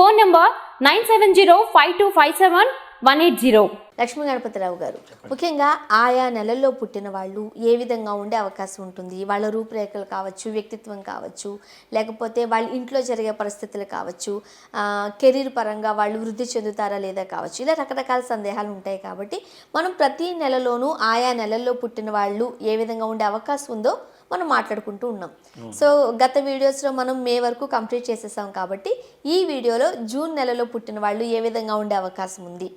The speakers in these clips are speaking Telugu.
Phone number nine seven zero five two five seven one eight zero. Lakshmi Ganapatirao garu ముఖ్యంగా ఆయా నెలల్లో పుట్టిన వాళ్ళు ఏ విధంగా ఉండే అవకాశం ఉంటుంది? వాళ్ళ రూపురేఖలు కావచ్చు వ్యక్తిత్వం కావచ్చు లేకపోతే వాళ్ళ ఇంట్లో జరిగే పరిస్థితులు కావచ్చు కెరీర్ పరంగా వాళ్ళు వృద్ధి చెందుతారా లేదా కావచ్చు ఇలా రకరకాల సందేహాలు ఉంటాయి కాబట్టి మనం ప్రతి నెలలోనూ ఆయా నెలల్లో పుట్టిన వాళ్ళు ఏ విధంగా ఉండే అవకాశం ఉందో మనం మాట్లాడుకుంటూ ఉన్నాం. సో గత వీడియోస్లో మనం మే వరకు కంప్లీట్ చేసేసాం కాబట్టి ఈ వీడియోలో జూన్ నెలలో పుట్టిన వాళ్ళు ఏ విధంగా ఉండే అవకాశం ఉంది?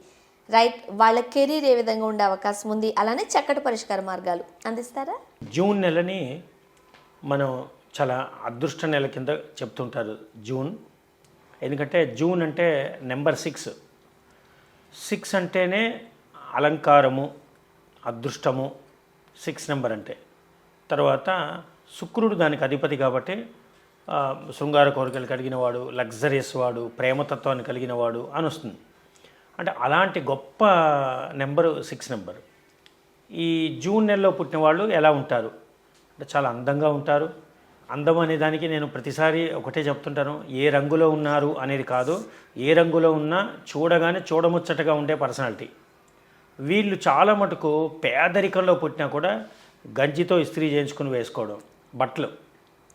రైట్ వాళ్ళ కెరీర్ ఏ విధంగా ఉండే అవకాశం ఉంది? అలానే చక్కటి పరిష్కార మార్గాలు అందిస్తారా? జూన్ నెలని మనం చాలా అదృష్ట నెల కింద చెప్తుంటారు జూన్. ఎందుకంటే జూన్ అంటే నెంబర్ సిక్స్. సిక్స్ అంటేనే అలంకారము అదృష్టము. సిక్స్ నెంబర్ అంటే. తర్వాత శుక్రుడు దానికి అధిపతి కాబట్టి శృంగార కోరికలు కలిగిన వాడు లగ్జరియస్ వాడు ప్రేమతత్వాన్ని కలిగిన వాడు అని వస్తుంది. అంటే అలాంటి గొప్ప నెంబరు సిక్స్ నెంబర్. ఈ జూన్ నెలలో పుట్టిన వాళ్ళు ఎలా ఉంటారు? అంటే చాలా అందంగా ఉంటారు. అందం అనే దానికి నేను ప్రతిసారి ఒకటే చెప్తుంటాను. ఏ రంగులో ఉన్నారు అనేది కాదు. ఏ రంగులో ఉన్నా చూడగానే చూడముచ్చటగా ఉండే పర్సనాలిటీ. వీళ్ళు చాలా మటుకు పేదరికంలో పుట్టినా కూడా గంజితో ఇస్త్రీ చేయించుకుని వేసుకోవడం. బట్టలు.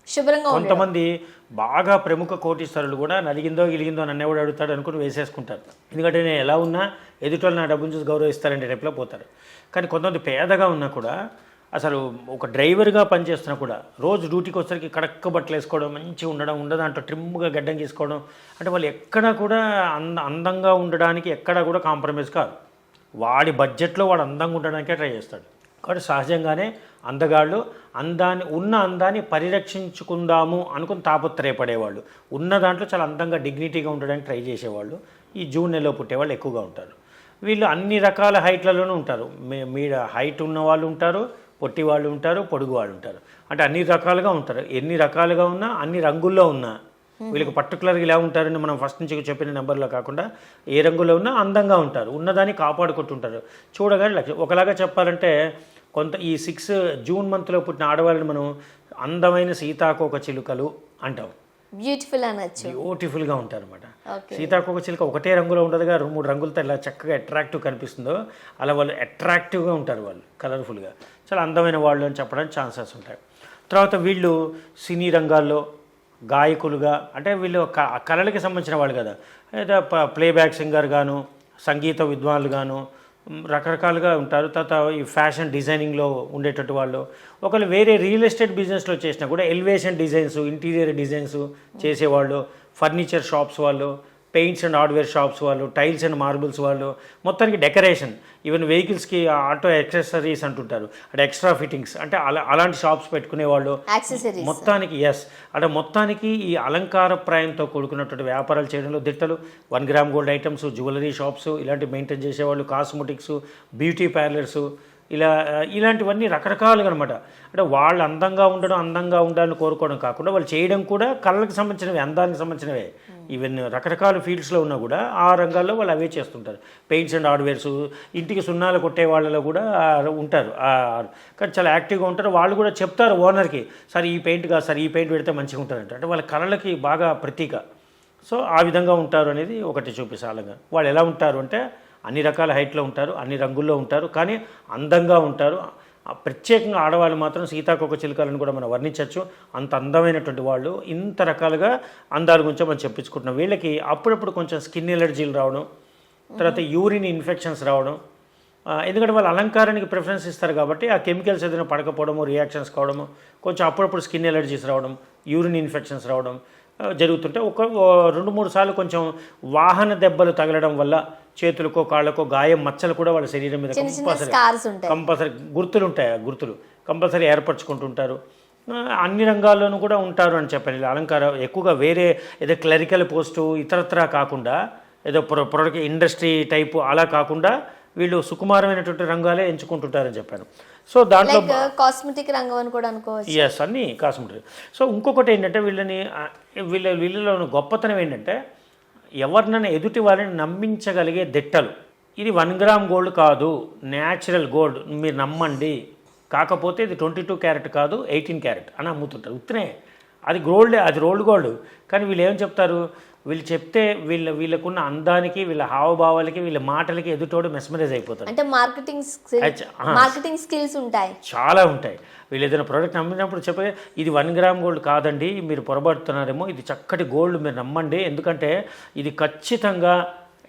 శుభ్రంగా కొంతమంది బాగా ప్రముఖ కోటీశ్వరులు కూడా నలిగిందో గిలిగిందో నన్ను ఎవడు అడుగుతాడు అనుకుని వేసేసుకుంటారు. ఎందుకంటే నేను ఎలా ఉన్నా ఎదుటి నా డబ్బును చూసి గౌరవిస్తారంటే రేపులో పోతారు. కానీ కొంతమంది పేదగా ఉన్నా కూడా అసలు ఒక డ్రైవర్గా పనిచేస్తున్నా కూడా రోజు డ్యూటీకి వచ్చరికి కడక్క బట్టలు వేసుకోవడం మంచిగా ఉండడం ఉండదు అంటూ ట్రిమ్గా గడ్డం గీసుకోవడం అంటే వాళ్ళు ఎక్కడా కూడా అంద అందంగా ఉండడానికి ఎక్కడా కూడా కాంప్రమైజ్ కాదు. వాడి బడ్జెట్లో వాడు అందంగా ఉండడానికే ట్రై చేస్తాడు. కాబట్టి సహజంగానే అందగాళ్ళు అందాన్ని ఉన్న అందాన్ని పరిరక్షించుకుందాము అనుకుని తాపత్రయపడేవాళ్ళు. ఉన్న దాంట్లో చాలా అందంగా డిగ్నిటీగా ఉండడానికి ట్రై చేసేవాళ్ళు. ఈ జూన్ నెలలో పుట్టేవాళ్ళు ఎక్కువగా ఉంటారు. వీళ్ళు అన్ని రకాల హైట్లలోనూ ఉంటారు. మీ మీద హైట్ ఉన్న వాళ్ళు ఉంటారు పొట్టి వాళ్ళు ఉంటారు పొడుగు వాళ్ళు ఉంటారు. అంటే అన్ని రకాలుగా ఉంటారు. ఎన్ని రకాలుగా ఉన్నా అన్ని రంగుల్లో ఉన్నా వీళ్ళకి పర్టికులర్గా ఇలా ఉంటారని మనం ఫస్ట్ నుంచి చెప్పిన నెంబర్లో కాకుండా ఏ రంగులో ఉన్నా అందంగా ఉంటారు. ఉన్నదాన్ని కాపాడుకుంటుంటారు. చూడగానే లక్ష్యం ఒకలాగా చెప్పాలంటే కొంత ఈ సిక్స్ జూన్ మంత్లో పుట్టిన ఆడవాళ్ళని మనం అందమైన సీతాకోక చిలుకలు అంటాం. బ్యూటిఫుల్ అనొచ్చు బ్యూటిఫుల్గా ఉంటారు అనమాట. సీతాకోక చిలుక ఒకటే రంగులో ఉండదుగా రెండు మూడు రంగులతో ఇలా చక్కగా అట్రాక్టివ్ కనిపిస్తుందో అలా వాళ్ళు అట్రాక్టివ్గా ఉంటారు వాళ్ళు కలర్ఫుల్గా చాలా అందమైన వాళ్ళు అని చెప్పడానికి ఛాన్సెస్ ఉంటాయి. తర్వాత వీళ్ళు సినీ రంగాల్లో గాయకులుగా అంటే వీళ్ళు క- కళలకి సంబంధించిన వాళ్ళు కదా. అయితే ప్లేబ్యాక్ సింగర్ గాను సంగీత విద్వాన్లు గాను రకరకాలుగా ఉంటారు. తర్వాత ఈ ఫ్యాషన్ డిజైనింగ్లో ఉండేటట్టు వాళ్ళు. ఒకళ్ళు వేరే రియల్ ఎస్టేట్ బిజినెస్లో చేసినా కూడా ఎలివేషన్ డిజైన్స్ ఇంటీరియర్ డిజైన్స్ చేసేవాళ్ళు ఫర్నిచర్ షాప్స్ వాళ్ళు పెయింట్స్ అండ్ హార్డ్వేర్ షాప్స్ వాళ్ళు టైల్స్ అండ్ మార్బుల్స్ వాళ్ళు మొత్తానికి డెకరేషన్. ఈవెన్ వెహికల్స్కి ఆటో యాక్సెసరీస్ అంటుంటారు. అంటే ఎక్స్ట్రా ఫిట్టింగ్స్. అంటే అలా అలాంటి షాప్స్ పెట్టుకునే వాళ్ళు. మొత్తానికి ఎస్ అంటే మొత్తానికి ఈ అలంకార ప్రాయంతో కూడుకున్నటువంటి వ్యాపారాలు చేయడంలో దిట్టలు. One gram gold items jewellery shops ఇలాంటి మెయింటైన్ చేసేవాళ్ళు. కాస్మెటిక్స్ బ్యూటీ పార్లర్స్ ఇలా ఇలాంటివన్నీ రకరకాలుగా అనమాట అంటే వాళ్ళు అందంగా ఉండడం అందంగా ఉండాలని కోరుకోవడం కాకుండా వాళ్ళు చేయడం కూడా కళ్ళకి సంబంధించినవి అందానికి సంబంధించినవే. ఈవెన్ రకరకాల ఫీల్డ్స్లో ఉన్నా కూడా ఆ రంగాల్లో వాళ్ళు అవే చేస్తుంటారు. పెయింట్స్ అండ్ హార్డ్వేర్స్ ఇంటికి సున్నాలు కొట్టే వాళ్ళలో కూడా ఉంటారు. కానీ చాలా యాక్టివ్గా ఉంటారు. వాళ్ళు కూడా చెప్తారు ఓనర్కి సార్ ఈ పెయింట్ కాదు సార్ ఈ పెయింట్ పెడితే మంచిగా ఉంటారంట అంటే వాళ్ళ కళలకి బాగా ప్రతీక. సో ఆ విధంగా ఉంటారు అనేది ఒకటి చూపిస్తాలంగా వాళ్ళు ఎలా ఉంటారు అంటే అన్ని రకాల హైట్లో ఉంటారు అన్ని రంగుల్లో ఉంటారు కానీ అందంగా ఉంటారు. ప్రత్యేకంగా ఆడవాళ్ళు మాత్రం సీతాకొక చిలుకలను కూడా మనం వర్ణించవచ్చు. అంత అందమైనటువంటి వాళ్ళు ఇంత రకాలుగా అందాల గురించి మనం చెప్పించుకుంటున్నాం. వీళ్ళకి అప్పుడప్పుడు కొంచెం స్కిన్ ఎలర్జీలు రావడం తర్వాత యూరిన్ ఇన్ఫెక్షన్స్ రావడం ఎందుకంటే వాళ్ళు అలంకారానికి ప్రిఫరెన్స్ ఇస్తారు కాబట్టి ఆ కెమికల్స్ ఏదైనా పడకపోవడము రియాక్షన్స్ కావడము కొంచెం అప్పుడప్పుడు స్కిన్ ఎలర్జీస్ రావడం యూరిన్ ఇన్ఫెక్షన్స్ రావడం జరుగుతుంటే ఒక రెండు మూడు సార్లు కొంచెం వాహన దెబ్బలు తగలడం వల్ల చేతులకో కాళ్ళకో గాయం మచ్చలు కూడా వాళ్ళ శరీరం మీద కంపల్సరీ కంపల్సరీ గుర్తులు ఉంటాయి ఆ గుర్తులు. కంపల్సరీ ఏర్పరచుకుంటుంటారు. అన్ని రంగాల్లోనూ కూడా ఉంటారు అని చెప్పాను ఇలా అలంకారం ఎక్కువగా వేరే ఏదో క్లరికల్ పోస్టు ఇతరత్రా కాకుండా ఏదో ప్రొ ప్రొడక్ట్ ఇండస్ట్రీ టైపు అలా కాకుండా వీళ్ళు సుకుమారమైనటువంటి రంగాలే ఎంచుకుంటుంటారని చెప్పాను సో దాంట్లో కాస్మెటిక్ రంగం అని కూడా అనుకోవచ్చు. ఎస్ అన్నీ కాస్మెటిక్ సో ఇంకొకటి ఏంటంటే వీళ్ళని వీళ్ళ వీళ్ళలో ఉన్న గొప్పతనం ఏంటంటే ఎవరినైనా ఎదుటి వారిని నమ్మించగలిగే దిట్టలు. ఇది వన్ గ్రామ్ గోల్డ్ కాదు న్యాచురల్ గోల్డ్ మీరు నమ్మండి. కాకపోతే ఇది ట్వంటీ టూ క్యారెట్ కాదు ఎయిటీన్ క్యారెట్ అని అమ్ముతుంటారు. ఉత్తనే. అది గోల్డే అది రోల్డ్ గోల్డ్ కానీ వీళ్ళు ఏం చెప్తారు? వీళ్ళు చెప్తే వీళ్ళ వీళ్ళకున్న అందానికి వీళ్ళ హావభావాలకి వీళ్ళ మాటలకి ఎదుటోడు మెస్మరైజ్ అయిపోతాడు. అంటే మార్కెటింగ్. మార్కెటింగ్ స్కిల్స్ ఉంటాయి. చాలా ఉంటాయి. వీళ్ళు ఏదైనా ప్రోడక్ట్ అమ్మినప్పుడు చెప్పే ఇది వన్ గ్రామ్ గోల్డ్ కాదండి మీరు పొరబడుతున్నారేమో ఇది చక్కటి గోల్డ్ మీరు నమ్మండి ఎందుకంటే ఇది ఖచ్చితంగా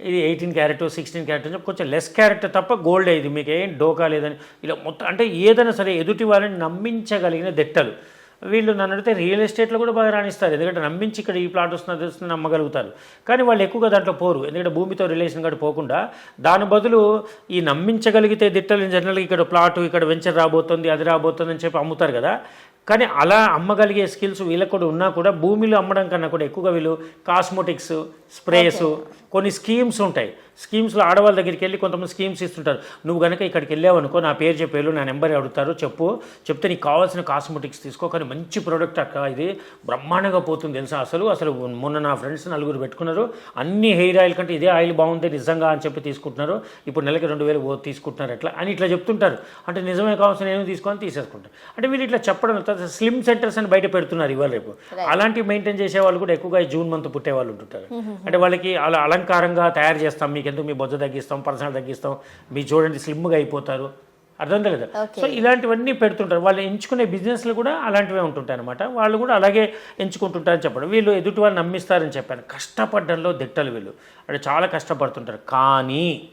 ఇది ఎయిటీన్ క్యారెట్ సిక్స్టీన్ క్యారెట్ అని కొంచెం లెస్ క్యారెట్ తప్ప గోల్డ్ ఇది. మీకు ఏం డోకా లేదని ఇలా మొత్తం అంటే ఏదైనా సరే ఎదుటి వాళ్ళని నమ్మించగలిగిన దిట్టలు. వీళ్ళు నన్ను అడిగితే రియల్ ఎస్టేట్లో కూడా బాగా రాణిస్తారు. ఎందుకంటే నమ్మించి ఇక్కడ ఈ ప్లాట్ వస్తున్నది వస్తుంది నమ్మగలుగుతారు. కానీ వాళ్ళు ఎక్కువగా దాంట్లో పోరు. ఎందుకంటే భూమితో రిలేషన్ కూడా పోకుండా దాని బదులు ఈ నమ్మించగలిగితే దిట్టలు జనరల్గా ఇక్కడ ప్లాట్ ఇక్కడ వెంచర్ రాబోతుంది అది రాబోతుంది అని చెప్పి అమ్ముతారు కదా. కానీ అలా అమ్మగలిగే స్కిల్స్ వీళ్ళకు కూడా ఉన్నా కూడా భూమిలో అమ్మడం కన్నా కూడా ఎక్కువగా వీళ్ళు కాస్మోటిక్స్ స్ప్రేస్ కొన్ని స్కీమ్స్ ఉంటాయి. స్కీమ్స్లో ఆడవాళ్ళ దగ్గరికి వెళ్ళి కొంతమంది స్కీమ్స్ ఇస్తుంటారు. నువ్వు కనుక ఇక్కడికి వెళ్ళావు అనుకో నా పేరు చెప్పేళ్ళు నా నెంబర్ అడుగుతారు చెప్పు. చెప్తే నీకు కావాల్సిన కాస్మెటిక్స్ తీసుకో. కానీ మంచి ప్రోడక్ట్ అక్క ఇది బ్రహ్మాండంగా పోతుంది తెలుసా అసలు. అసలు మొన్న నా ఫ్రెండ్స్ నలుగురు పెట్టుకున్నారు. అన్ని హెయిర్ ఆయిల్ కంటే ఇదే ఆయిల్ బాగుంది నిజంగా అని చెప్పి తీసుకుంటున్నారు. ఇప్పుడు నెలకి రెండు వేలు తీసుకుంటున్నారు ఎట్లా అని ఇట్లా చెప్తుంటారు. అంటే నిజమే కావాల్సిన ఏమి తీసుకొని తీసేసుకుంటారు. అంటే వీళ్ళు ఇట్లా చెప్పడం తర్వాత స్లిమ్ సెంటర్స్ అని బయట పెడుతున్నారు ఇవాళ రేపు. అలాంటివి మెయింటైన్ చేసే వాళ్ళు కూడా ఎక్కువగా జూన్ మంత్ పుట్టే వాళ్ళు ఉంటుంటారు. అంటే వాళ్ళకి అలా అలంకారంగా తయారు చేస్తాం మీకు ఎందుకు మీ బొజ్జ తగ్గిస్తాం పర్సనల్ తగ్గిస్తాం మీ చూడండి స్లిమ్గా అయిపోతారు అర్థం కదా? సో ఇలాంటివన్నీ పెడుతుంటారు. వాళ్ళు ఎంచుకునే బిజినెస్లు కూడా అలాంటివే ఉంటుంటాయి అనమాట వాళ్ళు కూడా అలాగే ఎంచుకుంటుంటారని చెప్పడం. వీళ్ళు ఎదుటి వాళ్ళు నమ్మిస్తారని చెప్పాను. కష్టపడడంలో దిట్టలు వీళ్ళు. అంటే చాలా కష్టపడుతుంటారు. కానీ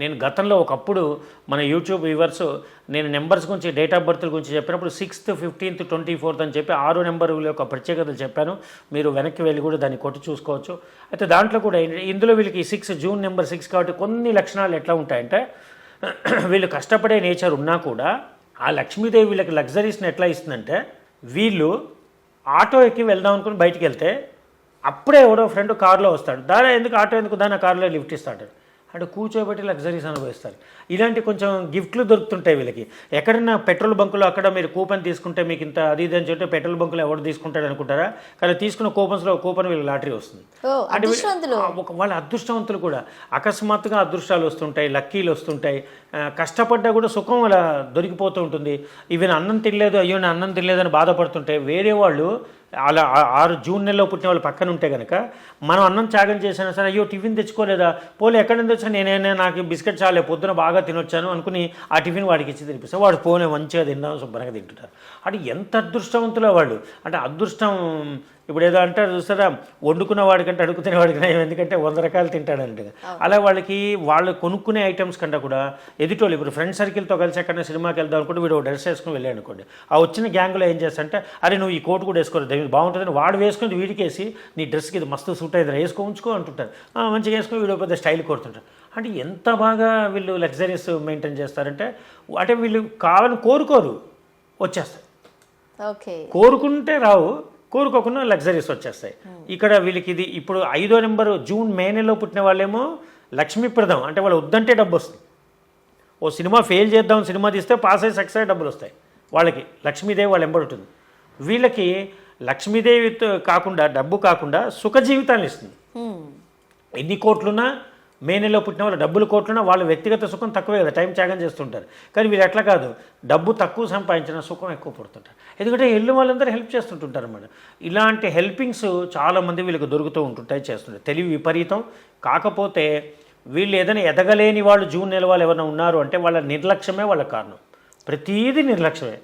నేను గతంలో ఒకప్పుడు మన యూట్యూబ్ వ్యూవర్స్ నేను నెంబర్స్ గురించి డేట్ ఆఫ్ బర్త్ గురించి చెప్పినప్పుడు సిక్స్త్ ఫిఫ్టీన్త్ ట్వంటీ ఫోర్త్ అని చెప్పి ఆరు నెంబర్ యొక్క ప్రత్యేకతలు చెప్పాను. మీరు వెనక్కి వెళ్ళి కూడా దాన్ని కొట్టి చూసుకోవచ్చు. అయితే దాంట్లో కూడా ఇందులో వీళ్ళకి సిక్స్ జూన్ నెంబర్ సిక్స్ కాబట్టి కొన్ని లక్షణాలు ఎట్లా ఉంటాయంటే వీళ్ళు కష్టపడే నేచర్ ఉన్నా కూడా ఆ లక్ష్మీదేవి వీళ్ళకి లగ్జరీస్ని ఎట్లా ఇస్తుందంటే వీళ్ళు ఆటో ఎక్కి వెళ్దాం అనుకుని బయటికి వెళ్తే అప్పుడే ఎవడో ఫ్రెండ్ కారులో వస్తాడు. దాని ఎందుకు ఆటో ఎందుకు దాని కారులో లిఫ్ట్ ఇస్తాడు? అంటే కూర్చోబెట్టి లగ్జరీస్ అనుభవిస్తారు. ఇలాంటి కొంచెం గిఫ్ట్లు దొరుకుతుంటాయి వీళ్ళకి. ఎక్కడైనా పెట్రోల్ బంకులో అక్కడ మీరు కూపన్ తీసుకుంటే మీకు ఇంత అది ఇది అని చెప్తే పెట్రోల్ బంకులో ఎవరు తీసుకుంటాడు అనుకుంటారా? కానీ తీసుకున్న కూపన్స్లో కూపన్ వీళ్ళకి లాటరీ వస్తుంది. అంటే వీళ్ళు- అదృష్టవంతులు. ఆ, ఒక వాళ్ళ అదృష్టవంతులు కూడా. అకస్మాత్తుగా అదృష్టాలు వస్తుంటాయి లక్కీలు వస్తుంటాయి. కష్టపడ్డా కూడా సుఖం అలా దొరికిపోతూ ఉంటుంది. ఈవెన్ అన్నం తినలేదు అయ్యో నా అన్నం తినలేదు అని బాధపడుతుంటే వేరే వాళ్ళు అలా ఆరు జూన్ నెలలో పుట్టిన వాళ్ళు పక్కన ఉంటే కనుక మనం అన్నం త్యాగం చేసినా సరే అయ్యో టిఫిన్ తెచ్చుకోలేదా? పోలే ఎక్కడ నుంచి వచ్చా? నేనే నాకు బిస్కెట్ చాలే పొద్దున బాగా తినొచ్చాను అనుకుని ఆ టిఫిన్ వాడికి ఇచ్చి తినిపిస్తాను వాడు పోనే మంచిగా తిన్నాను శుభ్రంగా తింటుంటారు. అంటే ఎంత అదృష్టవంతులో వాళ్ళు. అంటే అదృష్టం ఇప్పుడు ఏదో అంటారు చూస్తారా? వండుకున్న వాడికంటే అడుగుతున్న వాడికి నయం ఎందుకంటే వంద రకాలు తింటాడంట అలా వాళ్ళకి వాళ్ళు కొనుక్కునే ఐటమ్స్ కంటే కూడా ఎదుటోళ్ళు ఇప్పుడు ఫ్రెండ్ సర్కిల్తో కలిసి ఎక్కడైనా సినిమాకి వెళ్దాం అనుకుంటే వీడు డ్రెస్ వేసుకుని వెళ్ళాడు అనుకోండి. ఆ వచ్చిన గ్యాంగ్లో ఏం చేస్తారంటే అరే నువ్వు ఈ కోట్ కూడా వేసుకోరు? దీనికి బాగుంటుందని వాడు వేసుకుని వీడికేసి నీ డ్రెస్కి ఇది మస్తు సూట్ అయింది వేసుకో ఉంచుకో అంటుంటారు. "ఆ, మంచిగా వేసుకుని వీడియో పెద్ద స్టైల్ కోరుతుంటారు అంటే ఎంత బాగా వీళ్ళు లగ్జరీస్ మెయింటైన్ చేస్తారంటే అంటే వీళ్ళు కావాలని కోరుకోరు వచ్చేస్తారు. ఓకే. కోరుకుంటే రావు కోరుకోకుండా లగ్జరీస్ వచ్చేస్తాయి. ఇక్కడ వీళ్ళకి ఇది ఇప్పుడు ఐదో నెంబరు జూన్ మే నెలలో పుట్టిన వాళ్ళేమో లక్ష్మీప్రదం అంటే వాళ్ళు వద్దంటే డబ్బు వస్తుంది. ఓ సినిమా ఫెయిల్ చేద్దాం సినిమా తీస్తే పాస్ అయ్యి సక్సెస్ అయ్యి డబ్బులు వస్తాయి. వాళ్ళకి లక్ష్మీదేవి వాళ్ళు ఎంబడుతుంది వీళ్ళకి లక్ష్మీదేవితో కాకుండా డబ్బు కాకుండా సుఖ జీవితాన్ని ఇస్తుంది. ఎన్ని కోట్లున్నా మే నెలలో పుట్టిన వాళ్ళు డబ్బులు కోట్లున్నా వాళ్ళ వ్యక్తిగత సుఖం తక్కువే కదా టైం త్యాగం చేస్తుంటారు. కానీ వీళ్ళు ఎట్లా కాదు. డబ్బు తక్కువ సంపాదించిన సుఖం ఎక్కువ పడుతుంటారు. ఎందుకంటే ఇల్లు వాళ్ళందరూ హెల్ప్ చేస్తుంటుంటారు అన్నమాట ఇలాంటి హెల్పింగ్స్ చాలామంది వీళ్ళకి దొరుకుతూ ఉంటుంటాయి చేస్తుంటారు. తెలివి విపరీతం. కాకపోతే వీళ్ళు ఏదైనా ఎదగలేని వాళ్ళు జూన్ నెల వాళ్ళు ఎవరైనా ఉన్నారు అంటే వాళ్ళ నిర్లక్ష్యమే వాళ్ళ కారణం. ప్రతీది నిర్లక్ష్యమే.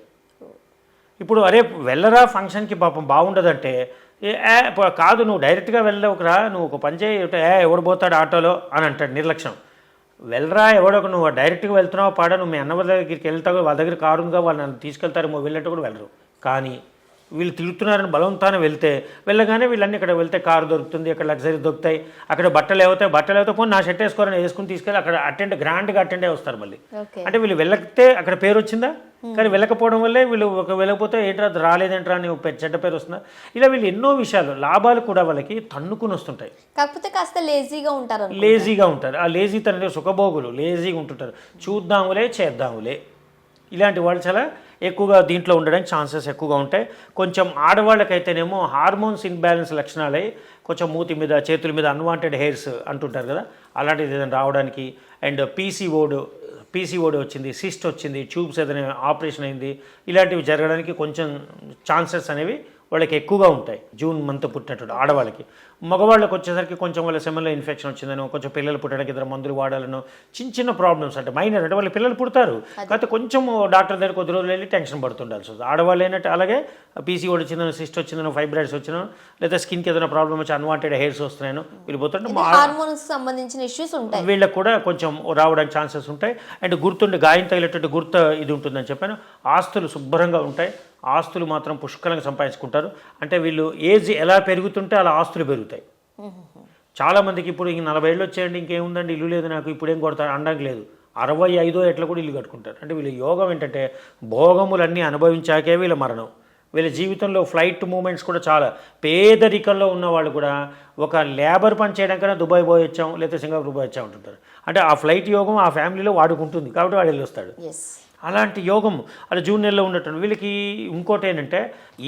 ఇప్పుడు అరే వెళ్ళరా ఫంక్షన్కి పాపం బాగుండదంటే కాదు నువ్వు డైరెక్ట్గా వెళ్ళవుకురా నువ్వు ఒక పని చేయి ఏ ఎవడు పోతాడు ఆటోలో అని అంటాడు నిర్లక్ష్యం. వెళ్ళరా ఎవడొక నువ్వు డైరెక్ట్గా వెళ్తున్నావు పాడ నువ్వు మీ అన్న వాళ్ళ దగ్గరికి వెళ్తావు వాళ్ళ దగ్గర కారు ఉందిగా వాళ్ళు నన్ను తీసుకెళ్తారేమో వెళ్ళినట్టు కూడా వెళ్ళరు. కానీ వీళ్ళు తిరుగుతున్నారని బలవంతాన వెళ్తే వెళ్ళగానే వీళ్ళన్నీ ఇక్కడ వెళ్తే కారు దొరుకుతుంది అక్కడ లగ్జరీ దొరుకుతాయి అక్కడ బట్టలు ఏవతాయి బట్టలు ఏవతాయి పోనీ నా షర్ట్ వేసుకోరని వేసుకుని తీసుకెళ్ళి అక్కడ అటెండ్ గ్రాండ్గా అటెండ్ అయ్యి వస్తారు మళ్ళీ. అంటే వీళ్ళు వెళ్ళకపోతే అక్కడ పేరు వచ్చిందా? కానీ వెళ్ళకపోవడం వల్లే వీళ్ళు ఒక వెళ్ళకపోతే ఏంట్రా రాలేదేంట్రా అని చెడ్డ పేరు వస్తుందా? ఇలా వీళ్ళు ఎన్నో విషయాలు లాభాలు కూడా వాళ్ళకి తన్నుకుని వస్తుంటాయి. కాకపోతే కాస్త లేజీగా ఉంటారు. లేజీగా ఉంటారు. ఆ లేజీ తన సుఖభోగులు లేజీగా ఉంటుంటారు. చూద్దాములే చేద్దాములే. ఇలాంటి వాళ్ళు చాలా ఎక్కువగా దీంట్లో ఉండడానికి ఛాన్సెస్ ఎక్కువగా ఉంటాయి. కొంచెం ఆడవాళ్ళకైతేనేమో హార్మోన్స్ ఇన్బ్యాలెన్స్ లక్షణాలై కొంచెం మూతి మీద చేతుల మీద అన్వాంటెడ్ హెయిర్స్ అంటుంటారు కదా? అలాంటిది ఏదైనా రావడానికి అండ్ పీసీఓడ్ పీసీఓడి వచ్చింది సిస్ట్ వచ్చింది ట్యూబ్స్ ఏదైనా ఆపరేషన్ అయింది ఇలాంటివి జరగడానికి కొంచెం ఛాన్సెస్ అనేవి వాళ్ళకి ఎక్కువగా ఉంటాయి. జూన్ మంత్ పుట్టినట్టు ఆడవాళ్ళకి. మగవాళ్ళకి వచ్చేసరికి కొంచెం వాళ్ళ సెమల్లో ఇన్ఫెక్షన్ వచ్చిందనో కొంచెం పిల్లలు పుట్టడానికి ఇద్దరు మందులు వాడాలనో చిన్న చిన్న ప్రాబ్లమ్స్ అంటే మైనర్ అంటే వాళ్ళ పిల్లలు పుడతారు. కాకపోతే కొంచెం డాక్టర్ దగ్గర కొద్ది రోజులు వెళ్ళి టెన్షన్ పడుతుండాల్సి వస్తుంది ఆడవాళ్ళు ఏంటంటే అలాగే పీసీఓడి వచ్చిందనో సిస్ట్ వచ్చిందనో ఫైబ్రాయిడ్స్ వచ్చినో లేదా స్కిన్కి ఏదైనా ప్రాబ్లమ్ వచ్చి అన్వాంటెడ్ హెయిర్స్ వస్తున్నాయో వెళ్ళిపోతుంటే హార్మోన్స్ సంబంధించిన ఇష్యూస్ ఉంటాయి. వీళ్ళకి కూడా కొంచెం రావడానికి ఛాన్సెస్ ఉంటాయి. అండ్ గుర్తుండి గాయం తగిలేటట్టు గుర్తు ఇది ఉంటుందని చెప్పాను. ఆస్తులు శుభ్రంగా ఉంటాయి. ఆస్తులు మాత్రం పుష్కలంగా సంపాదించుకుంటారు. అంటే వీళ్ళు ఏజ్ ఎలా పెరుగుతుంటే అలా ఆస్తులు పెరుగుతాయి. చాలా మందికి ఇప్పుడు ఇంక నలభై ఏళ్ళు వచ్చేయండి ఇంకేముందండి ఇల్లు లేదు నాకు ఇప్పుడు ఏం కొడతారు అనడానికి లేదు. అరవై ఐదో ఎట్లా కూడా ఇల్లు కట్టుకుంటారు. అంటే వీళ్ళ యోగం ఏంటంటే భోగములన్నీ అనుభవించాకే వీళ్ళ మరణం. వీళ్ళ జీవితంలో ఫ్లైట్ మూమెంట్స్ కూడా చాలా పేదరికంలో ఉన్న వాళ్ళు కూడా ఒక లేబర్ పని చేయడం కన్నా దుబాయ్ పోయి వచ్చాం లేకపోతే సింగపూర్ పోయి వచ్చాం అంటుంటారు. అంటే ఆ ఫ్లైట్ యోగం ఆ ఫ్యామిలీలో వాడుకుంటుంది. కాబట్టి వాడు వెళ్ళి వస్తాడు అలాంటి యోగం అలా జూన్ నెలలో ఉన్నట్టు వీళ్ళకి ఇంకోటి ఏంటంటే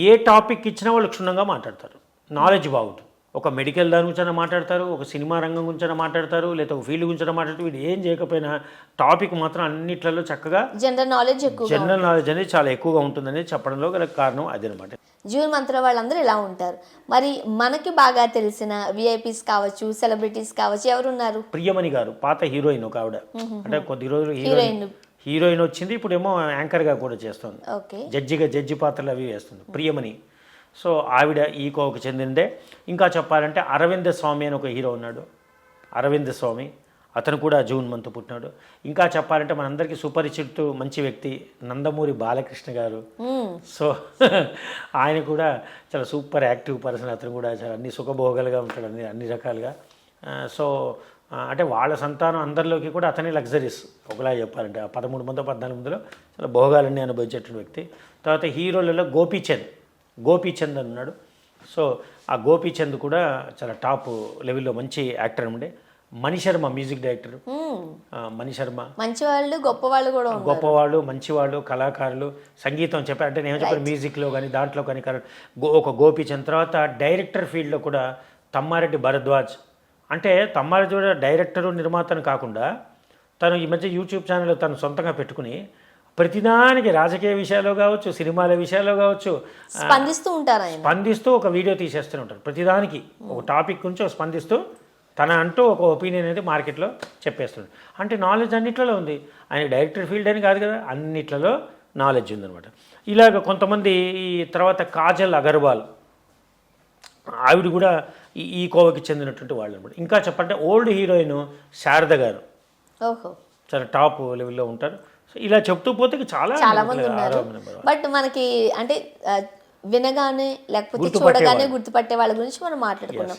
ఏ టాపిక్ ఇచ్చినా వాళ్ళు క్షుణ్ణంగా మాట్లాడతారు. నాలెడ్జ్ బాగుంటుంది ఒక మెడికల్ దాని గురించి మాట్లాడతారు ఒక సినిమా రంగం గురించి మాట్లాడతారు లేదా ఒక ఫీల్డ్ గురించి మాట్లాడతారు. వీడు ఏం చేయకపోయినా టాపిక్ మాత్రం అన్నిట్లలో చక్కగా జనరల్ నాలెడ్జ్ ఎక్కువ జనరల్ నాలెడ్జ్ అనేది చాలా ఎక్కువగా ఉంటుందని చెప్పడంలో గల కారణం అదనమాట జూన్ మంత్లో వాళ్ళందరూ ఇలా ఉంటారు. మరి మనకి బాగా తెలిసిన విఐపీస్ కావచ్చు సెలబ్రిటీస్ కావచ్చు ఎవరున్నారు? ప్రియమణి గారు పాత హీరోయిన్ ఒక ఆవిడ. అంటే కొద్ది రోజులు హీరోయిన్ హీరోయిన్ వచ్చింది ఇప్పుడేమో యాంకర్గా కూడా చేస్తుంది. జడ్జిగా జడ్జి పాత్రలు అవి వేస్తుంది ప్రియమణి. సో ఆవిడ ఈ కోవకు చెందిందే. ఇంకా చెప్పాలంటే అరవింద స్వామి అని ఒక హీరో ఉన్నాడు. అరవింద స్వామి. అతను కూడా జూన్ మంత్ పుట్టినాడు. ఇంకా చెప్పాలంటే మనందరికీ సుపరిచితు మంచి వ్యక్తి నందమూరి బాలకృష్ణ గారు. సో ఆయన కూడా చాలా సూపర్ యాక్టివ్ పర్సన్. అతను కూడా చాలా అన్ని సుఖభోగాలుగా ఉంటాడు అన్ని అన్ని రకాలుగా. సో అంటే వాళ్ళ సంతానం అందరిలోకి కూడా అతనే లగ్జరీస్. ఒకలా చెప్పాలంటే ఆ పదమూడు మంది పద్నాలుగు మందిలో చాలా భోగాలన్నీ అనుభవించేటువంటి వ్యక్తి. తర్వాత హీరోలలో గోపీచంద్. గోపీచంద్ అని ఉన్నాడు. సో ఆ గోపీచంద్ కూడా చాలా టాప్ లెవెల్లో మంచి యాక్టర్ ఉండే మణిశర్మ మ్యూజిక్ డైరెక్టర్. మణిశర్మ మంచి వాళ్ళు గొప్ప వాళ్ళు కూడా గొప్పవాళ్ళు మంచివాళ్ళు కళాకారులు సంగీతం చెప్పారు అంటే నేను చెప్పాను మ్యూజిక్లో కానీ దాంట్లో కానీ ఒక గోపీచంద్. తర్వాత డైరెక్టర్ ఫీల్డ్లో కూడా తమ్మారెడ్డి భరద్వాజ్. అంటే తమ్మారెడ్డి కూడా డైరెక్టరు నిర్మాతను కాకుండా తను ఈ మధ్య యూట్యూబ్ ఛానల్ తను సొంతంగా పెట్టుకుని ప్రతిదానికి రాజకీయ విషయాల్లో కావచ్చు సినిమాల విషయాల్లో కావచ్చు స్పందిస్తూ ఉంటారు ఆయన. స్పందిస్తూ ఒక వీడియో తీసేస్తూనే ఉంటారు. ప్రతిదానికి ఒక టాపిక్ గురించి స్పందిస్తూ తన అంటూ ఒక ఒపీనియన్ అనేది మార్కెట్లో చెప్పేస్తున్నాడు. అంటే నాలెడ్జ్ అన్నిట్లలో ఉంది. ఆయన డైరెక్టర్ ఫీల్డ్ అని కాదు కదా అన్నిట్లలో నాలెడ్జ్ ఉందన్నమాట. ఇలాగ కొంతమంది ఈ తర్వాత కాజల్ అగర్వాల్ ఆవిడ కూడా ఈ ఈ కోవకి చెందినటువంటి వాళ్ళు అనమాట. ఇంకా చెప్పంటే ఓల్డ్ హీరోయిన్ శారద గారు. చాలా టాప్ లెవెల్లో ఉంటారు. సో ఇలా చెప్తూ పోతే చాలా చాలా మంది ఉన్నారు. బట్ మనకి అంటే వినగానే లేకపోతే చూడగానే. గుర్తుపట్టే వాళ్ళ గురించి మనం మాట్లాడుకున్నాం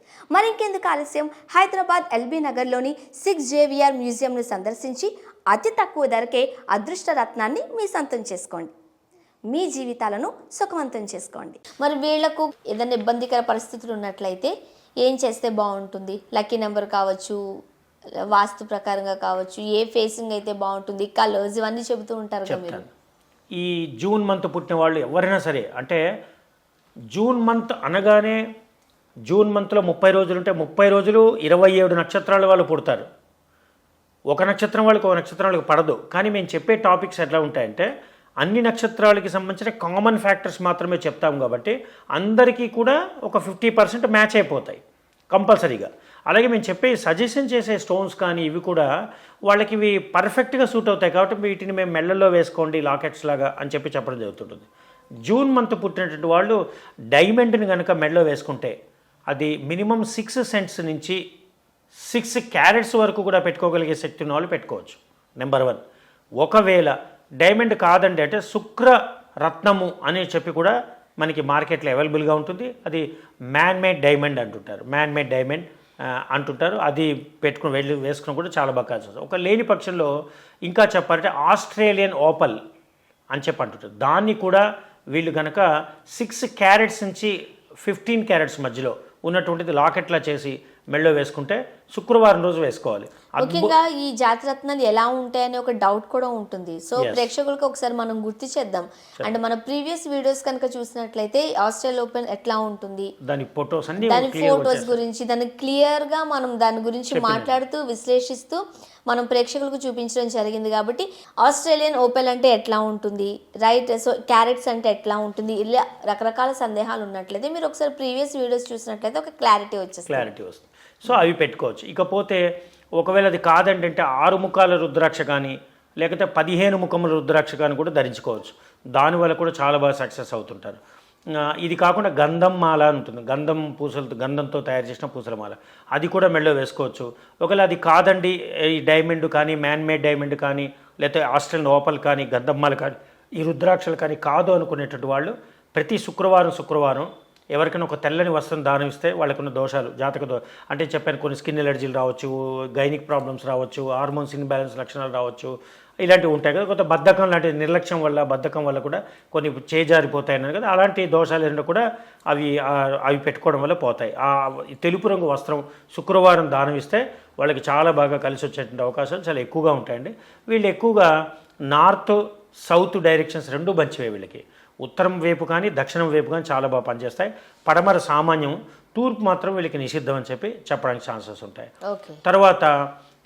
మరింకెందుకు ఆలస్యం? హైదరాబాద్ ఎల్బీ నగర్లోని సిక్స్ జేవిఆర్ మ్యూజియంను సందర్శించి అతి తక్కువ ధరకే అదృష్ట రత్నాన్ని మీ సొంతం చేసుకోండి. మీ జీవితాలను సుఖవంతం చేసుకోండి. మరి వీళ్ళకు ఏదైనా ఇబ్బందికర పరిస్థితులు ఉన్నట్లయితే ఏం చేస్తే బాగుంటుంది? లక్కీ నెంబర్ కావచ్చు వాస్తు ప్రకారంగా కావచ్చు ఏ ఫేసింగ్ అయితే బాగుంటుంది కలర్స్ ఇవన్నీ చెబుతూ ఉంటారు కదా మీరు. చెప్తాను. ఈ జూన్ మంత్ పుట్టిన వాళ్ళు ఎవరైనా సరే అంటే జూన్ మంత్ అనగానే జూన్ మంత్లో ముప్పై రోజులు ఉంటే ముప్పై రోజులు ఇరవై ఏడు నక్షత్రాల వాళ్ళు పుడతారు. ఒక నక్షత్రం వాళ్ళకి ఒక నక్షత్రం వాళ్ళకి పడదు. కానీ మేము చెప్పే టాపిక్స్ ఎట్లా ఉంటాయంటే అన్ని నక్షత్రాలకి సంబంధించిన కామన్ ఫ్యాక్టర్స్ మాత్రమే చెప్తాం కాబట్టి అందరికీ కూడా ఒక ఫిఫ్టీ పర్సెంట్ మ్యాచ్ అయిపోతాయి కంపల్సరీగా. అలాగే మేము చెప్పే సజెషన్ చేసే స్టోన్స్ కానీ ఇవి కూడా వాళ్ళకి ఇవి పర్ఫెక్ట్గా సూట్ అవుతాయి కాబట్టి వీటిని మేము మెళ్ళల్లో వేసుకోండి లాకెట్స్ లాగా అని చెప్పి చెప్పడం జరుగుతుంటుంది. జూన్ మంత్ పుట్టినటువంటి వాళ్ళు డైమండ్ని కనుక మెడలో వేసుకుంటే అది మినిమం సిక్స్ సెంట్స్ నుంచి సిక్స్ క్యారెట్స్ వరకు కూడా పెట్టుకోగలిగే శక్తి ఉన్న వాళ్ళు పెట్టుకోవచ్చు. నెంబర్ వన్ ఒకవేళ డైమండ్ కాదండి అంటే శుక్ర రత్నము అని చెప్పి కూడా మనకి మార్కెట్లో అవైలబుల్గా ఉంటుంది. అది మ్యాన్ మేడ్ డైమండ్ అంటుంటారు. మ్యాన్ మేడ్ డైమండ్ అంటుంటారు. అది పెట్టుకుని వెళ్ళి వేసుకుని కూడా చాలా బాగా కలిసి ఒక లేని పక్షంలో ఇంకా చెప్పాలంటే ఆస్ట్రేలియన్ ఓపల్ అని చెప్పి అంటుంటారు. దాన్ని కూడా వీళ్ళు కనుక సిక్స్ క్యారెట్స్ నుంచి ఫిఫ్టీన్ క్యారెట్స్ మధ్యలో ఉన్నటువంటిది లాకెట్లా చేసి మెళ్ళో వేసుకుంటే శుక్రవారం రోజు వేసుకోవాలి. ముఖ్యంగా ఈ జాతిరత్నాలు ఎలా ఉంటాయనే ఒక డౌట్ కూడా ఉంటుంది. సో. ప్రేక్షకులకు ఒకసారి మనం గుర్తు చేద్దాం. అండ్ మన ప్రీవియస్ వీడియోస్ కనుక చూసినట్లయితే ఆస్ట్రేలియా ఓపెన్ ఎట్లా ఉంటుంది? దాని ఫొటోస్ దాని ఫోటోస్ గురించి దాని క్లియర్గా మనం దాని గురించి మాట్లాడుతూ విశ్లేషిస్తూ మనం ప్రేక్షకులకు చూపించడం జరిగింది కాబట్టి ఆస్ట్రేలియన్ ఓపెల్ అంటే ఎట్లా ఉంటుంది? రైట్ సో క్యారెట్స్ అంటే ఎట్లా ఉంటుంది? ఇలా రకరకాల సందేహాలు ఉన్నట్లయితే మీరు ఒకసారి ప్రీవియస్ వీడియోస్ చూసినట్లయితే ఒక క్లారిటీ వచ్చేస్తుంది. క్లారిటీ వస్తుంది. సో అవి పెట్టుకోవచ్చు. ఇకపోతే ఒకవేళ అది కాదండి అంటే ఆరు ముఖాల రుద్రాక్ష కానీ లేకపోతే పదిహేను ముఖముల రుద్రాక్ష కానీ కూడా ధరించుకోవచ్చు. దానివల్ల కూడా చాలా బాగా సక్సెస్ అవుతుంటారు. ఇది కాకుండా గంధం మాల అని ఉంటుంది. గంధం పూసలతో గంధంతో తయారు చేసిన పూసల మాల. అది కూడా మెడలో వేసుకోవచ్చు. ఒకవేళ అది కాదండి ఈ డైమండ్ కానీ మ్యాన్ మేడ్ డైమండ్ కానీ లేకపోతే ఆస్ట్రేలియన్ ఓపల్ కానీ గంధం మాల కానీ ఈ రుద్రాక్షలు కానీ కాదు అనుకునేటటువంటి వాళ్ళు ప్రతి శుక్రవారం శుక్రవారం ఎవరికైనా ఒక తెల్లని వస్త్రం దానం ఇస్తే వాళ్ళకున్న దోషాలు జాతక దో అంటే చెప్పాను కొన్ని స్కిన్ ఎలర్జీలు రావచ్చు గైనిక్ ప్రాబ్లమ్స్ రావచ్చు హార్మోన్స్ ఇన్బ్యాలెన్స్ లక్షణాలు రావచ్చు ఇలాంటివి ఉంటాయి కదా. కొంత బద్ధకం లాంటి నిర్లక్ష్యం వల్ల బద్ధకం వల్ల కూడా కొన్ని చేజారిపోతాయన్నారు కదా. అలాంటి దోషాలు ఏంటో కూడా అవి అవి పెట్టుకోవడం వల్ల పోతాయి. ఆ తెలుపు రంగు వస్త్రం శుక్రవారం దానం ఇస్తే వాళ్ళకి చాలా బాగా కలిసి వచ్చేటువంటి అవకాశాలు చాలా ఎక్కువగా ఉంటాయండి. వీళ్ళు ఎక్కువగా నార్త్ సౌత్ డైరెక్షన్స్ రెండు మంచివే వీళ్ళకి. ఉత్తరం వైపు కానీ దక్షిణం వైపు కానీ చాలా బాగా పనిచేస్తాయి. పడమర సామాన్యం తూర్పు మాత్రం వీళ్ళకి నిషిద్ధం అని చెప్పి చెప్పడానికి ఛాన్సెస్ ఉంటాయి. తర్వాత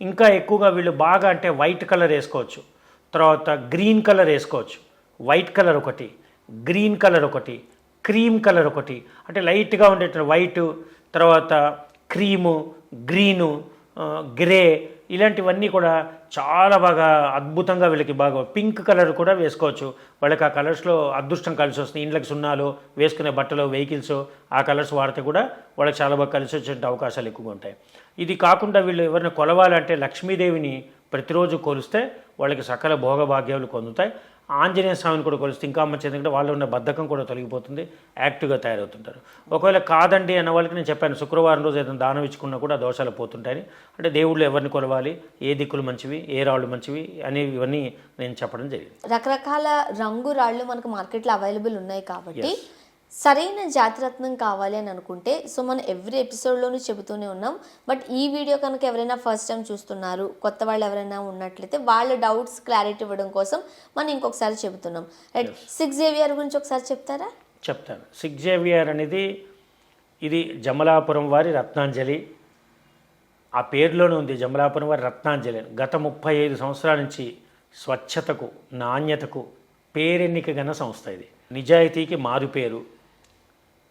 ఇంకా ఎక్కువగా వీళ్ళు బాగా అంటే వైట్ కలర్ వేసుకోవచ్చు. తర్వాత గ్రీన్ కలర్ వేసుకోవచ్చు. వైట్ కలర్ ఒకటి గ్రీన్ కలర్ ఒకటి క్రీమ్ కలర్ ఒకటి. అంటే లైట్గా ఉండేటువంటి వైట్ తర్వాత క్రీము గ్రీను గ్రే ఇలాంటివన్నీ కూడా చాలా బాగా అద్భుతంగా వీళ్ళకి బాగా పింక్ కలర్ కూడా వేసుకోవచ్చు. వాళ్ళకి ఆ కలర్స్లో అదృష్టం కలిసి వస్తుంది. ఇండ్లకి సున్నాలు వేసుకునే బట్టలు వెహికల్స్ ఆ కలర్స్ వాడితే కూడా వాళ్ళకి చాలా బాగా కలిసి వచ్చే అవకాశాలు ఎక్కువగా ఉంటాయి. ఇది కాకుండా వీళ్ళు ఎవరిని కొలవాలంటే లక్ష్మీదేవిని ప్రతిరోజు కొలిస్తే వాళ్ళకి సకల భోగభాగ్యాలు పొందుతాయి. ఆంజనేయ స్వామిని కూడా కొలిస్తే ఇంకా మంచిది. ఎందుకంటే వాళ్ళు ఉన్న బద్ధకం కూడా తొలగిపోతుంది యాక్టివ్గా తయారవుతుంటారు. ఒకవేళ కాదండి అన్న వాళ్ళకి నేను చెప్పాను శుక్రవారం రోజు ఏదైనా దానం ఇచ్చుకున్నా కూడా దోషాలు పోతుంటాయని. అంటే దేవుళ్ళు ఎవరిని కొలవాలి ఏ దిక్కులు మంచివి ఏ రాళ్ళు మంచివి అనేవి ఇవన్నీ నేను చెప్పడం జరిగింది. రకరకాల రంగు రాళ్ళు మనకు మార్కెట్లో అవైలబుల్ ఉన్నాయి కాబట్టి సరైన జాతిరత్నం కావాలి అని అనుకుంటే సో మనం ఎవ్రీ ఎపిసోడ్లోనూ చెబుతూనే ఉన్నాం. బట్ ఈ వీడియో కనుక ఎవరైనా ఫస్ట్ టైం చూస్తున్నారు కొత్త వాళ్ళు ఎవరైనా ఉన్నట్లయితే వాళ్ళ డౌట్స్ క్లారిటీ ఇవ్వడం కోసం మనం ఇంకొకసారి చెబుతున్నాం. రైట్ సిక్స్ జేవియర్ గురించి ఒకసారి చెప్తారా? చెప్తాను. సిగ్జేవియర్ అనేది ఇది జమలాపురం వారి రత్నాంజలి. ఆ పేరులోనే ఉంది జమలాపురం వారి రత్నాంజలి. గత ముప్పై ఐదు సంవత్సరాల నుంచి స్వచ్ఛతకు నాణ్యతకు పేరెన్నిక గల సంస్థ ఇది. నిజాయితీకి మారు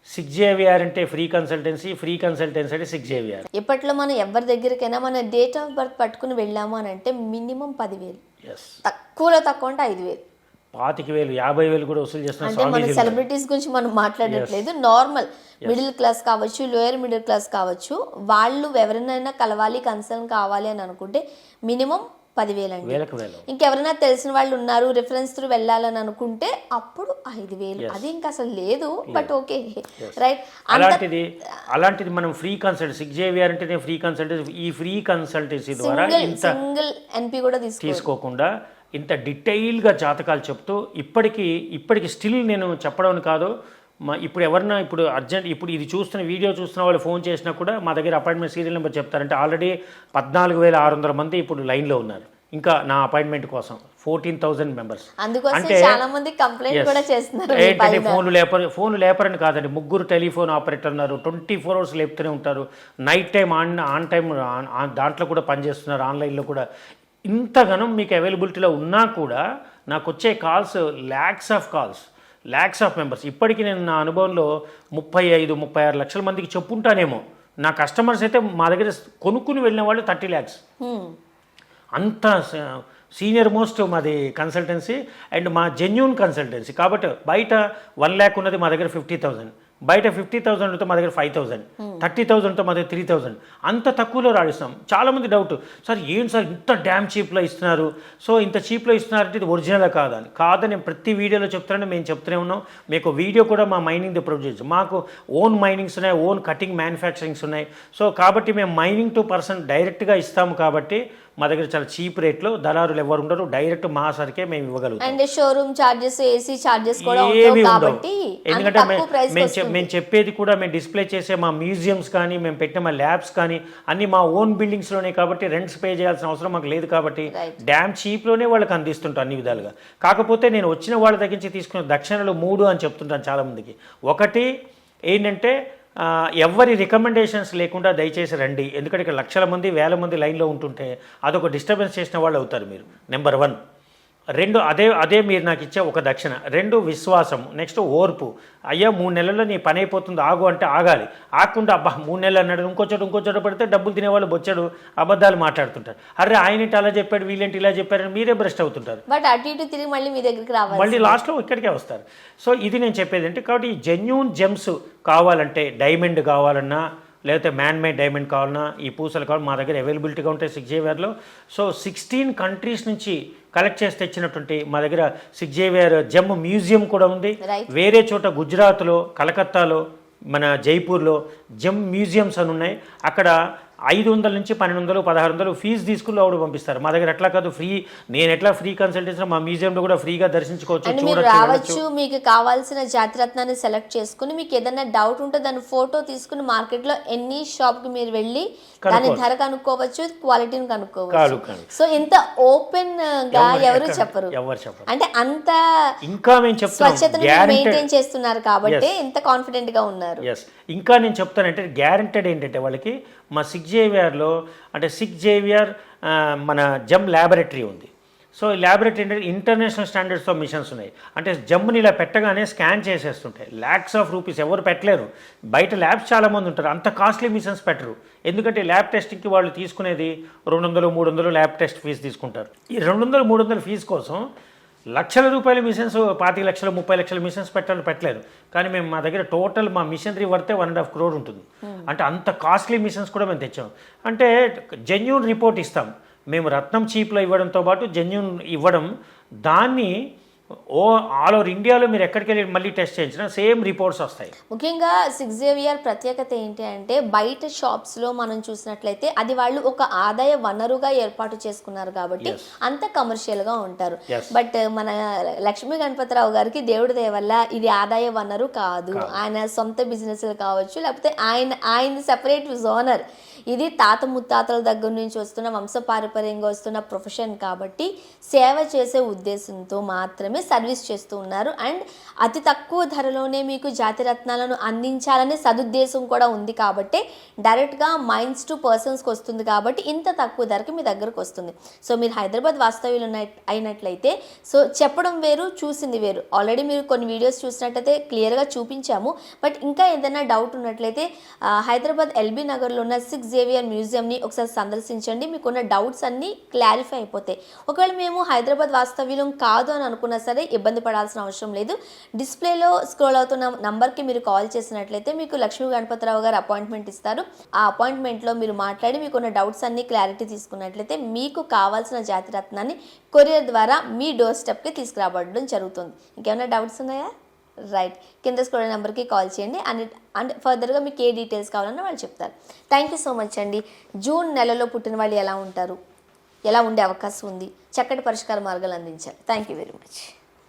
పేరు సిగ్జేవిఆర్ అంటే ఫ్రీ కన్సల్టెన్సీ ఫ్రీ కన్సల్టెన్సీ అంటే సిగ్జేవిఆర్ ఇప్పట్లో మనం ఎవరి దగ్గరికైనా మన డేట్ ఆఫ్ బర్త్ పట్టుకుని వెళ్ళాము అని అంటే మినిమం పదివేలు. తక్కువలో తక్కువ అంటే ఐదు వేలు. పాతిక వేలు యాభై వేలు కూడా వసూలు చేస్తున్న అంటే మన. సెలబ్రిటీస్ గురించి మనం మాట్లాడట్లేదు. నార్మల్ మిడిల్ క్లాస్ కావచ్చు లోయర్ మిడిల్ క్లాస్ కావచ్చు వాళ్ళు ఎవరినైనా కలవాలి కన్సర్న్ కావాలి అని అనుకుంటే మినిమం పదివేలు అండి ఇంకెవరైనా తెలిసిన వాళ్ళు ఉన్నారు రిఫరెన్స్ త్రూ వెళ్ళాలని అనుకుంటే అప్పుడు ఐదు వేలు అది ఇంకా అసలు లేదు బట్ ఓకే రైట్ అలాంటిది అలాంటిది మనం ఫ్రీ కన్సల్ట్ సిగ్జేవిఆర్ అంటేనే ఫ్రీ కన్సల్టెన్సీ ఈ ఫ్రీ కన్సల్టెన్సీ ద్వారా సింగిల్ ఎన్పి కూడా తీసుకో తీసుకోకుండా ఇంత డీటెయిల్గా జాతకాలు చెప్తూ ఇప్పటికీ ఇప్పటికి స్టిల్ నేను చెప్పడం కాదు మా ఇప్పుడు ఎవరన్నా ఇప్పుడు అర్జెంట్ ఇప్పుడు ఇది చూస్తున్న వీడియో చూస్తున్న వాళ్ళు ఫోన్ చేసినా కూడా మా దగ్గర అపాయింట్మెంట్ సీరియల్ నెంబర్ చెప్తారంటే ఆల్రెడీ పద్నాలుగు వేల ఆరు వందల మంది ఇప్పుడు లైన్లో ఉన్నారు. ఇంకా నా అపాయింట్మెంట్ కోసం ఫోర్టీన్ థౌజండ్ మెంబర్స్. అంటే- ఏంటంటే. ఫోన్లు లేపరు ఫోన్లు లేపరని కాదండి. ముగ్గురు టెలిఫోన్ ఆపరేటర్ ఉన్నారు. ట్వంటీ ఫోర్ అవర్స్ లేపుతూనే ఉంటారు. Night time on on time దాంట్లో కూడా పనిచేస్తున్నారు. ఆన్లైన్లో కూడా. ఇంతగానం మీకు అవైలబిలిటీలో ఉన్నా కూడా నాకు వచ్చే calls lakhs of calls. Lakhs of members ఇప్పటికీ నేను నా అనుభవంలో ముప్పై ఐదు ముప్పై ఆరు లక్షల మందికి చెప్పుంటానేమో. నా కస్టమర్స్ అయితే మా దగ్గర కొనుక్కుని వెళ్ళిన వాళ్ళు థర్టీ ల్యాక్స్. అంత సీనియర్ మోస్ట్ మాది కన్సల్టెన్సీ అండ్ మా జెన్యున్ కన్సల్టెన్సీ కాబట్టి బయట వన్ ల్యాక్ ఉన్నది మా దగ్గర ఫిఫ్టీ థౌసండ్ బయట ఫిఫ్టీ థౌసండ్ ఉంటే మా దగ్గర ఫైవ్ థౌసండ్ థర్టీ థౌసండ్తో మా దగ్గర త్రీ థౌసండ్ అంత తక్కువలో రాడిస్తాం చాలామంది డౌట్ సార్ ఏంటి సార్ ఇంత డ్యామ్ చీప్లో ఇస్తున్నారు? సో ఇంత చీప్లో ఇస్తున్నారంటే ఇది ఒరిజినల్ కాదని. కాదని నేను ప్రతి వీడియోలో చెప్తున్నాను మేము చెప్తూనే ఉన్నాం. మీకు వీడియో కూడా మా మైనింగ్ ప్రొడ్యూస్ మాకు ఓన్ మైనింగ్స్ ఉన్నాయి ఓన్ కటింగ్ మ్యానుఫ్యాక్చరింగ్స్ ఉన్నాయి. సో కాబట్టి మేము మైనింగ్ టు పర్సన్ డైరెక్ట్గా ఇస్తాము కాబట్టి మా దగ్గర చాలా చీప్ రేట్లో దళారులు ఎవరు ఉండరు డైరెక్ట్ మా సరికే మేము ఇవ్వగలుగుతాం. And showroom charges AC charges కూడా ఏమీ ఉండవు. ఎందుకంటే మేము చెప్- మేము చెప్పేది కూడా మేము డిస్ప్లే చేసే మా మ్యూజియంస్ కానీ మేము పెట్టిన మా ల్యాబ్స్ కానీ అన్ని మా ఓన్ బిల్డింగ్స్లోనే కాబట్టి రెంట్స్ పే చేయాల్సిన అవసరం మాకు లేదు కాబట్టి. డ్యామ్ చీప్లోనే వాళ్ళకి అందిస్తుంటాం అన్ని విధాలుగా. కాకపోతే నేను వచ్చిన వాళ్ళ దగ్గర నుంచి తీసుకున్న దక్షిణలు మూడు అని చెప్తుంటాను చాలామందికి. ఒకటి ఏంటంటే ఎవరి రికమెండేషన్స్ లేకుండా దయచేసి రండి. ఎందుకంటే ఇక్కడ లక్షల మంది వేల మంది లైన్లో ఉంటుంటే అదొక డిస్టర్బెన్స్ చేసిన వాళ్ళు అవుతారు మీరు. నెంబర్ వన్ రెండు అదే అదే మీరు నాకు ఇచ్చే ఒక దక్షిణ. రెండు విశ్వాసం. నెక్స్ట్ ఓర్పు. అయ్యా మూడు నెలల్లో నీ పని అయిపోతుంది. ఆగు అంటే ఆగాలి. ఆగకుండా అబ్బా మూడు నెలలు అన్నాడు. ఇంకో చోట ఇంకో చోట పడితే డబ్బులు తినేవాళ్ళు బొచ్చాడు అబద్ధాలు మాట్లాడుతుంటారు. అరే ఆయనేంటి అలా చెప్పాడు వీళ్ళేంటి ఇలా చెప్పారని మీరే భ్రష్ట్ అవుతుంటారు. బట్ అటు ఇటు తిరిగి మళ్ళీ మీ దగ్గరికి రావాలి మళ్ళీ లాస్ట్లో ఇక్కడికే వస్తారు. సో ఇది నేను చెప్పేది అంటే కాబట్టి ఈ జెన్యూన్ జెమ్స్ కావాలంటే డైమండ్ కావాలన్నా లేకపోతే మ్యాన్ మేడ్ డైమండ్ కావాలన్నా ఈ పూసలు కావాలి మా దగ్గర అవైలబిలిటీగా ఉంటాయి సిక్స్ జేవియర్లో సో సిక్స్టీన్ కంట్రీస్ నుంచి కలెక్ట్ చేసి తెచ్చినటువంటి మా దగ్గర సిక్స్ జేవియర్ జెమ్ మ్యూజియం కూడా ఉంది. వేరే చోట గుజరాత్లో కలకత్తాలో మన జైపూర్లో జెమ్ మ్యూజియంస్ అని ఉన్నాయి అక్కడ ఐదు వందల నుంచి పన్నెండు వందలు పదహారు వందలు ఫీజు తీసుకుని లోపల పంపిస్తారు. మా దగ్గర ఎట్లా కాదు ఫ్రీ నేను ఎట్లా ఫ్రీ కన్సల్టేషన్ మా మ్యూజియంలో కూడా ఫ్రీగా దర్శించుకోవచ్చు. రావచ్చు మీకు కావాల్సిన జాతిరత్నాన్ని సెలెక్ట్ చేసుకుని మీకు ఏదైనా డౌట్ ఉంటే దాని ఫోటో తీసుకుని మార్కెట్లో ఎన్ని షాప్కి మీరు వెళ్ళి దాని. ధర కనుక్కోవచ్చు క్వాలిటీని కనుక్కోవచ్చు. సో ఇంత ఓపెన్గా ఎవరు చెప్పరు అంటే అంత ఇంకా స్వచ్ఛతను గ్యారంటెడ్ మెయింటైన్ చేస్తున్నారు కాబట్టి ఇంత కాన్ఫిడెంట్గా ఉన్నారు. ఇంకా నేను చెప్తానంటే గ్యారంటెడ్ ఏంటంటే వాళ్ళకి మా సిక్స్ జేవియర్లో అంటే సిక్ జేవియర్ మన జమ్ ల్యాబొరేటరీ ఉంది. సో ఈ ల్యాబొరేటరీ అంటే ఇంటర్నేషనల్ స్టాండర్డ్స్తో మిషన్స్ ఉన్నాయి. అంటే జమ్ముని ఇలా పెట్టగానే స్కాన్ చేసేస్తుంటాయి. ల్యాక్స్ ఆఫ్ రూపీస్ ఎవరు పెట్టలేరు. బయట ల్యాబ్స్ చాలామంది ఉంటారు. అంత కాస్ట్లీ మిషన్స్ పెట్టరు. ఎందుకంటే ల్యాబ్ టెస్టింగ్కి వాళ్ళు తీసుకునేది రెండు వందలు మూడు వందలు ల్యాబ్ టెస్ట్ ఫీజు తీసుకుంటారు. ఈ రెండు వందలు మూడు వందల ఫీజు కోసం లక్షల రూపాయల మిషన్స్ పాతిక లక్షలు ముప్పై లక్షల మిషన్స్ పెట్టాలని పెట్టలేదు. కానీ మేము మా దగ్గర టోటల్ మా మిషనరీ వర్తే వన్ అండ్ హాఫ్ క్రోర్ ఉంటుంది. అంటే అంత కాస్ట్లీ మిషన్స్ కూడా మేము తెచ్చాం. అంటే జెన్యున్ రిపోర్ట్ ఇస్తాం. మేము రత్నం చీప్లో ఇవ్వడంతో పాటు జెన్యున్ ఇవ్వడం దాన్ని ఓ ఆల్ ఓవర్ ఇండియాలో మీరు ఎక్కడికి వెళ్ళి మళ్ళీ టెస్ట్ చేయించినా సేమ్ రిపోర్ట్స్ వస్తాయి. ముఖ్యంగా సిక్స్ జేవియర్ ప్రత్యేకత ఏంటి అంటే బయట షాప్స్లో మనం చూసినట్లయితే అది వాళ్ళు ఒక ఆదాయ వనరుగా ఏర్పాటు చేసుకున్నారు కాబట్టి అంత కమర్షియల్గా ఉంటారు. బట్ మన లక్ష్మీ గణపతిరావు గారికి దేవుడి దయ వల్ల ఇది ఆదాయ వనరు కాదు. ఆయన సొంత బిజినెస్ కావచ్చు లేకపోతే ఆయన ఆయన సెపరేట్ ఓనర్ ఇది తాత ముత్తాతల దగ్గర నుంచి వస్తున్న వంశపారంపర్యంగా వస్తున్న ప్రొఫెషన్ కాబట్టి సేవ చేసే ఉద్దేశంతో మాత్రమే సర్వీస్ చేస్తూ ఉన్నారు. అండ్ అతి తక్కువ ధరలోనే మీకు జాతి రత్నాలను అందించాలనే సదుద్దేశం కూడా ఉంది కాబట్టి డైరెక్ట్గా మైండ్స్ టు పర్సన్స్కి వస్తుంది కాబట్టి ఇంత తక్కువ ధరకి మీ దగ్గరకు వస్తుంది. సో మీరు హైదరాబాద్ వాస్తవ్యులు ఉన్న అయినట్లయితే సో చెప్పడం వేరు చూసింది వేరు. ఆల్రెడీ మీరు కొన్ని వీడియోస్ చూసినట్టయితే క్లియర్గా చూపించాము. బట్ ఇంకా ఏదైనా డౌట్ ఉన్నట్లయితే హైదరాబాద్ ఎల్బీ నగర్లో ఉన్న సిక్స్ జేవియర్ మ్యూజియంని ఒకసారి సందర్శించండి. మీకున్న డౌట్స్ అన్నీ క్లారిఫై అయిపోతాయి. ఒకవేళ మేము హైదరాబాద్ వాస్తవ్యం కాదు అని అనుకున్నా సరే ఇబ్బంది పడాల్సిన అవసరం లేదు. డిస్ప్లేలో స్క్రోల్ అవుతున్న నంబర్కి మీరు కాల్ చేసినట్లయితే మీకు లక్ష్మీ గణపతిరావు గారు అపాయింట్మెంట్ ఇస్తారు. ఆ అపాయింట్మెంట్లో మీరు మాట్లాడి మీకున్న డౌట్స్ అన్నీ క్లారిటీ తీసుకున్నట్లయితే మీకు కావాల్సిన జాతిరత్నాన్ని కొరియర్ ద్వారా మీ డోర్ స్టెప్కి తీసుకురాబడడం జరుగుతుంది. ఇంకేమైనా డౌట్స్ ఉన్నాయా? రైట్. కింద స్కోర్ నెంబర్కి కాల్ చేయండి. అండ్ అండ్ ఫర్దర్గా మీకు ఏ డీటెయిల్స్ కావాలన్నా వాళ్ళు చెప్తారు. థ్యాంక్ యూ సో మచ్ అండి. జూన్ నెలలో పుట్టిన వాళ్ళు ఎలా ఉంటారు? ఎలా ఉండే అవకాశం ఉంది? చక్కటి పరిష్కార మార్గాలు అందించారు. Thank you very much.